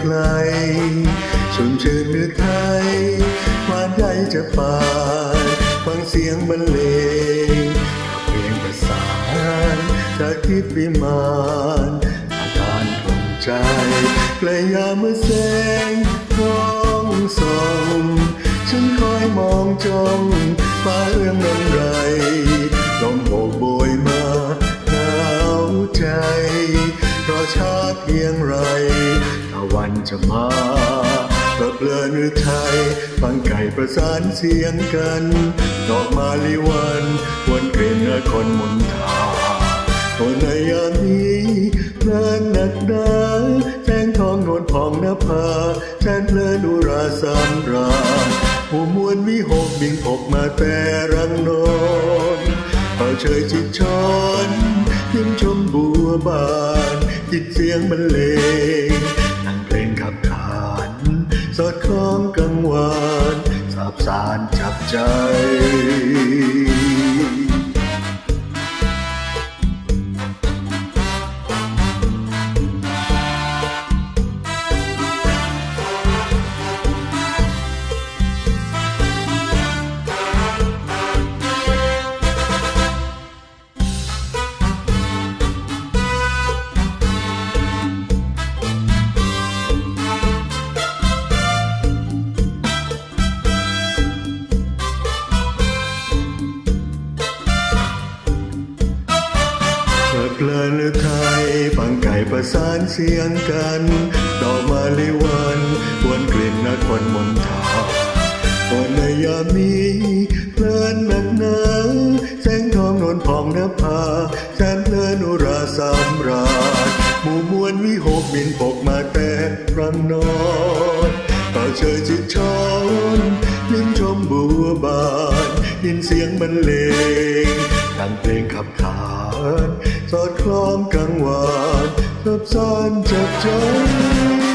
ไกลชุมชื่นหรือไทยหวานใหญ่จะปานฟังเสียงบรรเลงเพลงประสานจากทิพย์วิมานอาการตรงใจใกลยามเมื่อแสงท้องส่องฉันคอยมองจ้องฟ้าเอื้อมน้ำไรลมโบกโบยมาหนาวใจเพรอช้าเพียงไร ตะวันจะมาเปลือเปลือหรือไทยฟังไก่ประสานเสียงกัน ดอกมาลิวันวนกลิ่นนคนมนทาตัวในยามนี้เพลินหนักหนาแสงทองนวลผ่องนภาแสนเพลินอุราสามราผู้มวลวิหกบินพกมาแต่รังนอนเป่าเชยจิตชอนยิ้มชมบัวบานจิตเสียงบรรเลง สารจับใจ ประสานเสียงกันดอกมาลิวันวันกลิ่นนครมนทาวันในยามนี้เพลินหนักหนาแสงทองนวลผ่องนภาแสนเพลินอุราสามราชหมู่มวลวิหกบินปกมาแต่รังนอนต่อเชยจิตชอนยิ้มชมบัวบานยินเสียงบรรเลงดังเพลงขับขานสอดคล้องกังวาน สับสานจับใจ